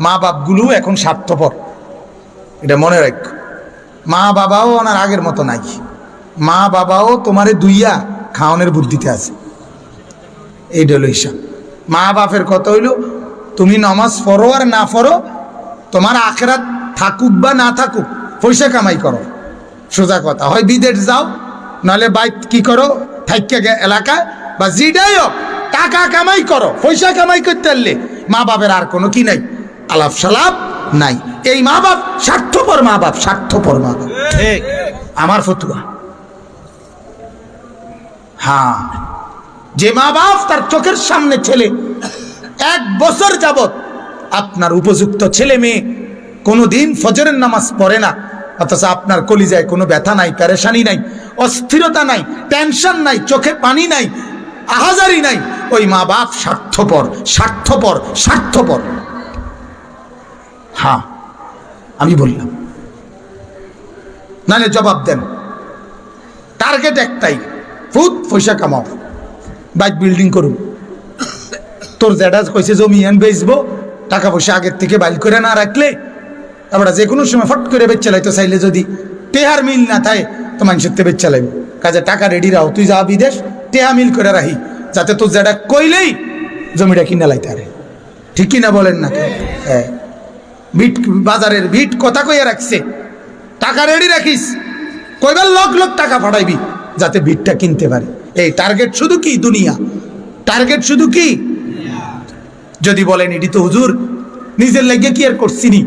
মা বাপগুলো এখন স্বার্থপর। এটা মনে রাখ। মা বাবাও ওনার আগের মতো নাই। মা বাবাও তোমারে দুইয়া খাওয়ানোর বুদ্ধিতে আছে। এইটা হলো হিসাব। মা বাপের কথা হইল, তুমি নমাজ পড়ো আর না পড়ো, তোমার আখেরাত থাকুক বা না থাকুক, পয়সা কামাই করো। সোজা কথা, হয় বিদেশ যাও, নাহলে বাইক কি করো, থাইকা গে এলাকায় বা জিডাই হোক, টাকা কামাই করো, পয়সা কামাই করতে পারলে মা বাপের আর কোনো কি নাই। আলাপ সালাপ নাই। এই মা বাপ স্বার্থপর মা বাপ স্বার্থপর মা বাপ ঠিক। আমার ফতুয়া। হ্যাঁ। যে মা বাপ তার চোখের সামনে ছেলে এক বছর যাবত আপনার উপযুক্ত ছেলে মেয়ে কোনোদিন ফজরের নামাজ পড়ে না অথচ আপনার কলিজায় কোনো ব্যথা নাই প্যারেশানি নাই অস্থিরতা নাই টেনশন নাই চোখে পানি নাই আহাজারি নাই। ওই মা বাপ স্বার্থপর স্বার্থপর স্বার্থপর। হ্যাঁ আমি বললাম। নালে জবাব দেন। টার্গেট একটাই, ফুট পয়সা কামাও। বাইক বিল্ডিং করুন। তোর জ্যাডা কইছে জমি এন বেচবো, টাকা পয়সা আগের থেকে বাইল করে না রাখলে, আমরা যে কোনো সময় ফট করে বেচ চালাইতো চাইলে যদি টেহার মিল না থাকে, তো মানুষের তে বেচ চালাইব কাজে টাকা রেডি রাও, তুই যা বিদেশ, টেহা মিল করে রাহি যাতে তোর জ্যাডা কইলেই জমিটা কিনে লাইতে আরে ঠিক কিনা বলেন না হ্যাঁ। বিট বাজারের ভিট কথা কইয়া রাখছে। টাকা রেডি রাখিস। কইবার লক লক টাকা পাঠাইবি যাতে ভিটটা কিনতে পারে। এই টার্গেট শুধু কি দুনিয়া? টার্গেট শুধু কি? যদি বলেন এটি তো হুজুর, নিজের লাগিয়ে কি আর করছিনি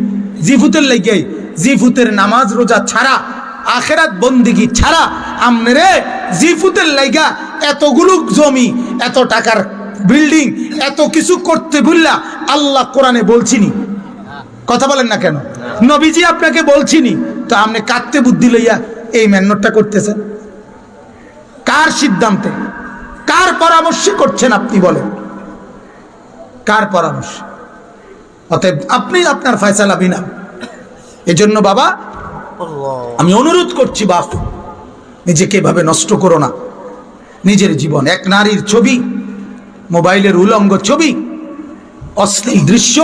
জিফুতের লাগিয়াই জিফুতের নামাজ রোজা ছাড়া, আখেরাত বন্দিগি ছাড়া আমনে জিফুতের লাইগা এতগুলো জমি, এত টাকার বিল্ডিং এত কিছু করতে ভুললা, আল্লাহ কোরআনে বলছিনি কথা বলেন না কেন? নবীজি আপনাকে বলছিনি, তো আপনি কাঁদতে বুদ্ধি লইয়া এই মেহনতটা করতেছেন। কার সিদ্ধান্তে? কার পরামর্শে করছেন আপনি বলেন? কার পরামর্শ? অতএব আপনি আপনার ফয়সালা বিনা। এজন্য বাবা, আমি অনুরোধ করছি বাপ, নিজেকে এভাবে নষ্ট করো না। নিজের জীবন, এক নারীর ছবি, মোবাইলের উলঙ্গ ছবি, অশ্লীল দৃশ্য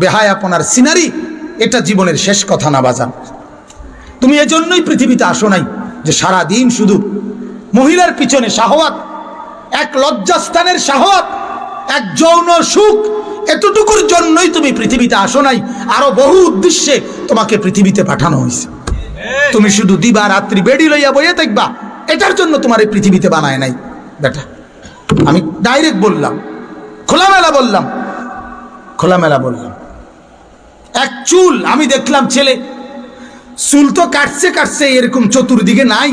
বেহায় আপনার সিনারি এটা জীবনের শেষ কথা না বাজান। তুমি এজন্যই পৃথিবীতে আসো নাই যে সারা দিন শুধু মহিলার পিছনে শাহওয়াত এক লজ্জাস্থানের শাহওয়াত এক যৌন সুখ এতটুকুর জন্যই তুমি পৃথিবীতে আসো নাই। আরও বহু উদ্দেশ্যে তোমাকে পৃথিবীতে পাঠানো হয়েছে। তুমি শুধু দিবা রাত্রি বেডি লইয়া বইয়ে দেখবা এটার জন্য তোমার এই পৃথিবীতে বানায় নাই। বেটা আমি ডাইরেক্ট বললাম খোলামেলা বললাম খোলামেলা বললাম। এক চুল, আমি দেখলাম ছেলে। চুল তো কাটছে কাটছে এরকম চতুর্দিকে নাই।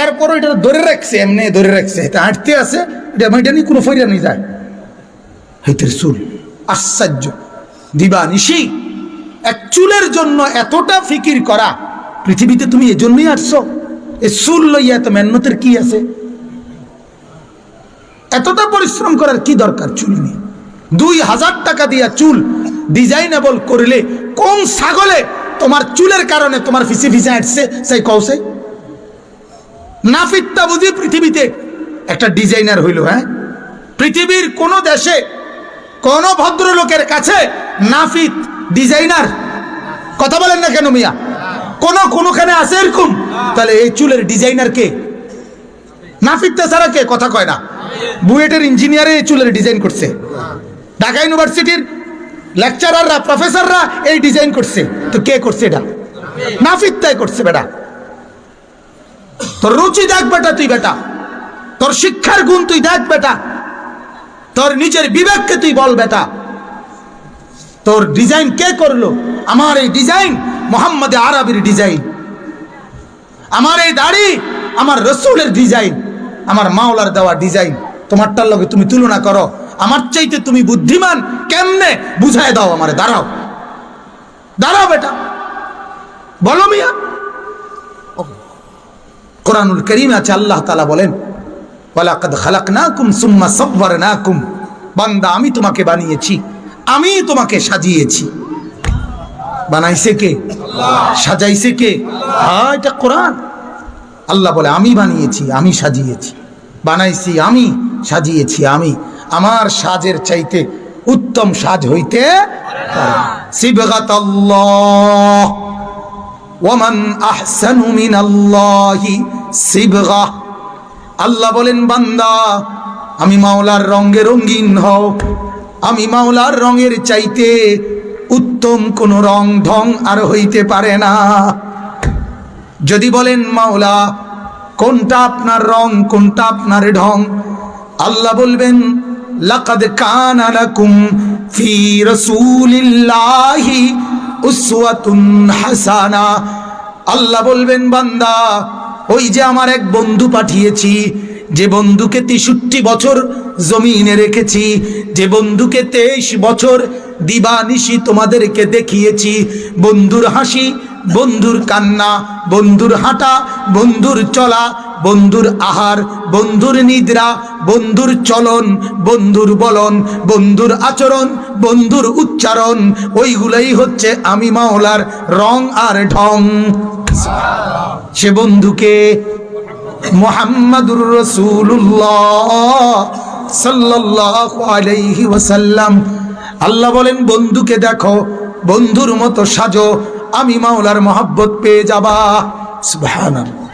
এরপরও এটা ধরে রাখছে, এমনি ধরে রাখছে। এটা হাঁটতে আছে, এটা নিয়ে কোনো ফইরা নিয়ে যায়। হেতের চুল, আশ্চর্য। দিবা নিশি, এক চুলের জন্য এতটা ফিকির করা, পৃথিবীতে তুমি এজন্যই আসছো। এ চুল লইয়া এত মেহনতের কি আছে? এতটা পরিশ্রম করার কি দরকার চুল নিয়ে? দুই হাজার টাকা দিয়া চুল ডিজাইনেবল করলে কোন ছাগলে তোমার চুলের কারণে তোমার ফিসি ফিসে হাঁটছে সেই কৌশে নাফিতটা বুঝি পৃথিবীতে একটা ডিজাইনার হইল হ্যাঁ? পৃথিবীর কোন দেশে কোন ভদ্রলোকের কাছে নাফিত ডিজাইনার, কথা বলেন না কেন মিয়া? কোন কোনখানে আছে এরকম? তাহলে এই চুলের ডিজাইনার কে? নাফিতটা ছাড়া কে? কথা কয় না। বুয়েটের ইঞ্জিনিয়ারে এই চুলের ডিজাইন করছে। ঢাকা ইউনিভার্সিটির লেকচারাররা প্রফেসররা এই ডিজাইন করছে। তো কে করছে এটা? নাফিত্তাই করছে বেটা। তোর রুচি দেখ বেটা তুই বেটা। তোর শিক্ষার গুণ তুই দেখ বেটা। তোর নিজের বিবেককে তুই বল বেটা। তোর ডিজাইন কে করল? আমার এই ডিজাইন মোহাম্মদ আরবির ডিজাইন আমার এই দাড়ি আমার রসুলের ডিজাইন আমার মাওলার দেওয়া ডিজাইন তোমারটার লগে তুমি তুলনা করো। আমার চাইতে তুমি বুদ্ধিমান, কেমনে? বুঝায় দাও আমারে, দাঁড়াও। দাঁড়াও বেটা। বলো মিয়া। কোরআনুল করিম আছে, আল্লাহ তালা বলেন বান্দা, আমি তোমাকে বানিয়েছি, আমি তোমাকে সাজিয়েছি। বানাইছে কে? সাজাইছে কে? হ্যাঁ এটা কোরআন। আল্লাহ বলে, আমি বানিয়েছি, আমি সাজিয়েছি। বানাইছি আমি, সাজিয়েছি আমি। আমার সাজের চাইতে উত্তম সাজ হইতে আল্লাহ বলেন, বান্দা, আমি মাওলার রঙে রঙিন হও। আমি মাওলার রঙের চাইতে উত্তম কোন রং ঢং আর হইতে পারে না। যদি বলেন, মাওলা, কোনটা আপনার রং, কোনটা আপনার ঢং? আল্লাহ বলবেন লাকাদ কানা লাকুম ফি রাসূলিল্লাহি উসওয়াতুন হাসানা। আল্লাহ বলবেন, বান্দা, ওই যে আমার এক বন্ধু পাঠিয়েছি, যে বন্ধুকে তেষট্টি বছর জমিনে রেখেছি, যে বন্ধুকে তেইশ বছর দিবানিশি তোমাদেরকে দেখিয়েছি। বন্ধুর হাসি, বন্ধুর কান্না, বন্ধুর হাঁটা, বন্ধুর চলা বন্ধুর আহার, বন্ধুর নিদ্রা, বন্ধুর চলন, বন্ধুর বলন, বন্ধুর আচরণ, বন্ধুর উচ্চারণ, ওইগুলোই হচ্ছে আমি মাওলার রং আর ঢং। সে বন্ধুকে মোহাম্মদুর রসুল্লাহ সাল্লাল্লাহু আলাইহি ওয়াসাল্লাম। আল্লাহ বলেন, বন্ধুকে দেখো, বন্ধুর মতো সাজো, আমি মাওলার মহব্বত পেয়ে যাবা। সুবহানাল্লাহ।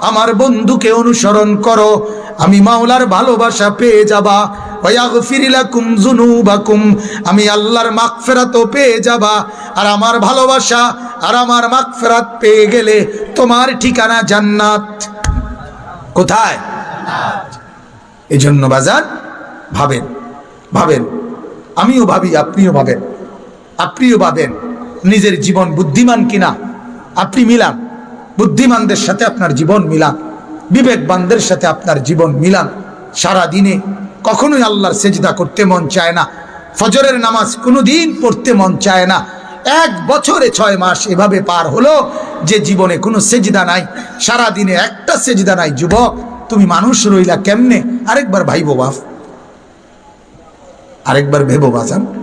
আমার বন্ধুকে অনুসরণ করো, আমি মাওলার ভালোবাসা পেয়ে যাবা। আমি আল্লাহর মাগফিরাতও পেয়ে যাবা। আর আমার ভালোবাসা আর আমার মাগফিরাত পেয়ে গেলে তোমার ঠিকানা জান্নাত। কোথায়? এই জন্য বাজার ভাবেন ভাবেন। আমিও ভাবি, আপনিও ভাবেন আপনিও ভাবেন। নিজের জীবন বুদ্ধিমান কিনা? আপনি মিলান। বুদ্ধিমানদের সাথে আপনার জীবন মিলান। বিবেকবানদের সাথে আপনার জীবন মিলান। সারা দিনে কখনোই আল্লাহর সেজদা করতে মন চায় না। ফজরের নামাজ কোনোদিন পড়তে মন চায় না। এক বছরে ছয় মাস এভাবে পার হলো যে জীবনে কোনো সেজদা নাই। সারা দিনে একটা সেজদা নাই। যুবক, তুমি মানুষ রইলা কেমনে? আরেকবার ভাইবো বাপ আরেকবার ভেবো বাজান।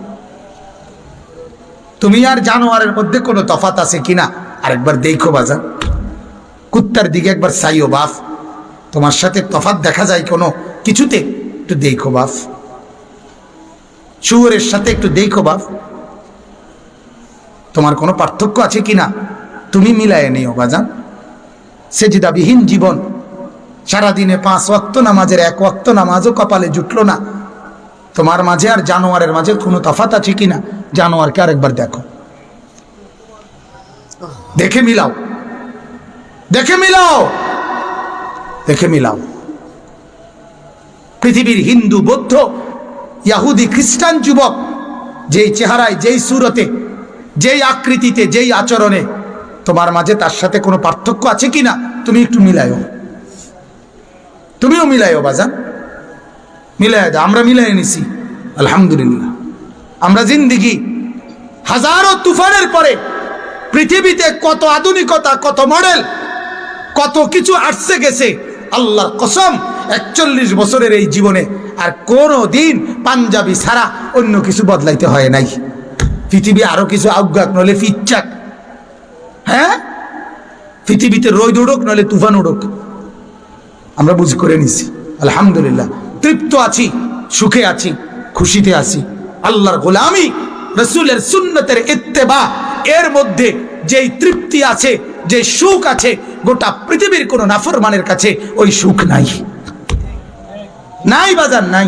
তুমি আর জানোয়ারের মধ্যে কোনো তফাত আছে কিনা? আরেকবার দেখো বাজান। কুত্তার দিকে একবার চাইও বাফ। তোমার সাথে তফাত দেখা যায় কোনো কিছুতে? একটু দেখো বাফ। শুয়োরের সাথে একটু দেখো বাফ। তোমার কোনো পার্থক্য আছে কিনা? তুমি মিলায় নিও বাজান। সেজিদাবিহীন জীবন। সারাদিনে পাঁচ ওয়াক্ত নামাজের এক ওয়াক্ত নামাজও কপালে জুটলো না। তোমার মাঝে আর জানোয়ারের মাঝে কোনো তফাত আছে কিনা? জানোয়ারকে আরেকবার দেখো। দেখে মিলাও। দেখে মিলাও। দেখে মিলাও। পৃথিবীর হিন্দু, বৌদ্ধ, ইয়াহুদি, খ্রিস্টান যুবক যেই চেহারায়, যেই সুরতে, যেই আকৃতিতে, যেই আচরণে, তোমার মাঝে তার সাথে কোনো পার্থক্য আছে কিনা, তুমি একটু মিলাইও তুমিও মিলাইও বাজান। মিলাই দাও, আমরা মিলাই নিছি। আলহামদুলিল্লাহ। আমরা জিন্দিগি। হাজারো তুফানের পরে পৃথিবীতে কত আধুনিকতা, কত মডেল, কত কিছু আসছে গেছে। আল্লাহর কসম, একচল্লিশ বছরের এই জীবনে আর কোনো দিন পাঞ্জাবি ছাড়া অন্য কিছু বদলাইতে হয় নাই। পৃথিবী আরও কিছু আজ্ঞাক নলে ফিচ্চাক। হ্যাঁ? পৃথিবীতে রোদ উড়ুক নলে তুফান উড়ুক। আমরা বুঝি করে নিছি। আলহামদুলিল্লাহ। তৃপ্ত আছি, সুখে আছি, খুশিতে আছি। আল্লাহর গোলামি, রসুলের সুন্নতের ইত্তেবা, এর মধ্যে যেই তৃপ্তি আছে যে সুখ আছে, গোটা পৃথিবীর কোন নাফরমানের কাছে ওই সুখ নাই। নাই বাজার, নাই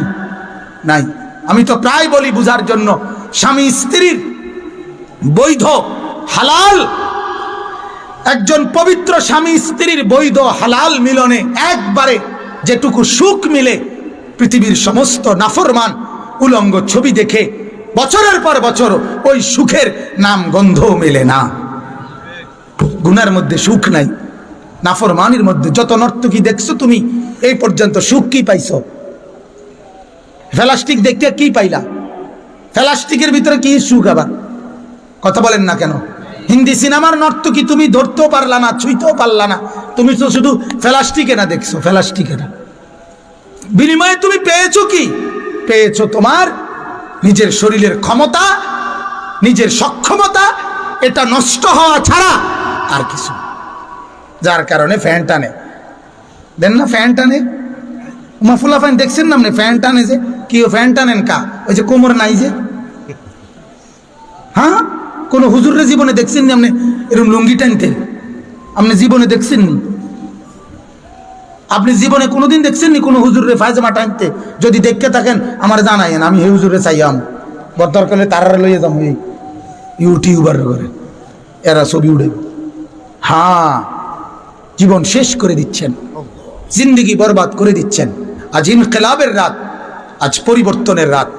নাই। আমি তো প্রায় বলি বুঝার জন্য, স্বামী স্ত্রীর বৈধ, হালাল, একজন পবিত্র স্বামী স্ত্রীর বৈধ, হালাল মিলনে একবারে যেটুকু সুখ মিলে পৃথিবীর সমস্ত নাফরমান উলঙ্গ ছবি দেখে বছরের পর বছর ওই সুখের নাম গন্ধও মেলে না। গুনার মধ্যে সুখ নাই, নাফরমানির মধ্যে যত নর্তকী দেখছ তুমি, এই পর্যন্ত সুখ কি পাইছো? ফেলাস্টিক দেখতে কি পাইলা? ফেলাস্টিকের ভিতরে কি সুখ আবার? কথা বলেন না কেন? হিন্দি সিনেমার নর্তকী তুমি ধরতেও পারলা না, ছুঁইতেও পারলা না। তুমি তো শুধু ফেলাস্টিকে না দেখছ, ফেলাস্টিকে না। বিনিময়ে তুমি পেয়েছ কি? পেয়েছ তোমার? নিজের শরীরের ক্ষমতা, নিজের সক্ষমতা, এটা নষ্ট হওয়া ছাড়া আর কিছু যার কারণে ফ্যান টানে। দেন না ফ্যান টানে? মাফুলা ফ্যান দেখছেন না আপনি? ফ্যান টানে যে। কি ফ্যান টানেন কা? ওই যে কোমর নাই যে। হ্যাঁ? কোনো হুজুরের জীবনে দেখছেন আপনি? এরকম লুঙ্গি টানতেন আপনি জীবনে দেখছেন নি? আপনি জীবনে কোনোদিন দেখছেন নি কোনো হুজুরে ফায়জামা টানতে? যদি দেখতে থাকেন, আমার জানাইন আমি হে হুজুরে চাইয়াম। বদর করলে তারা লইয়ে যাব এই ইউটিউবার করে এরা ছবি উড়ে। হ্যাঁ জীবন শেষ করে দিচ্ছেন। জিন্দগি বরবাদ করে দিচ্ছেন। আজ ইনকলাবের রাত, আজ পরিবর্তনের রাত।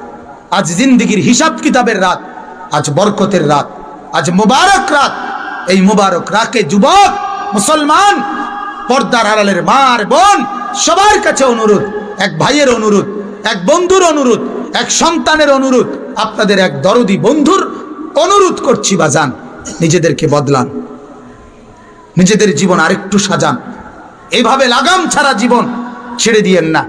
আজ জিন্দগির হিসাব কিতাবের রাত। আজ বরকতের রাত। আজ মুবারক রাত। এই মুবারক রাকে যুবক, মুসলমান পর্দার আড়ালের মার বোন, সবার কাছে অনুরোধ, এক ভাইয়ের অনুরোধ, এক বন্ধুর অনুরোধ, এক সন্তানের অনুরোধ, আপনাদের এক দরদি বন্ধুর অনুরোধ করছি বা যান নিজেদেরকে বদলান, নিজেদের জীবন আরেকটু সাজান এইভাবে লাগাম ছাড়া জীবন ছেড়ে দিয়েন না।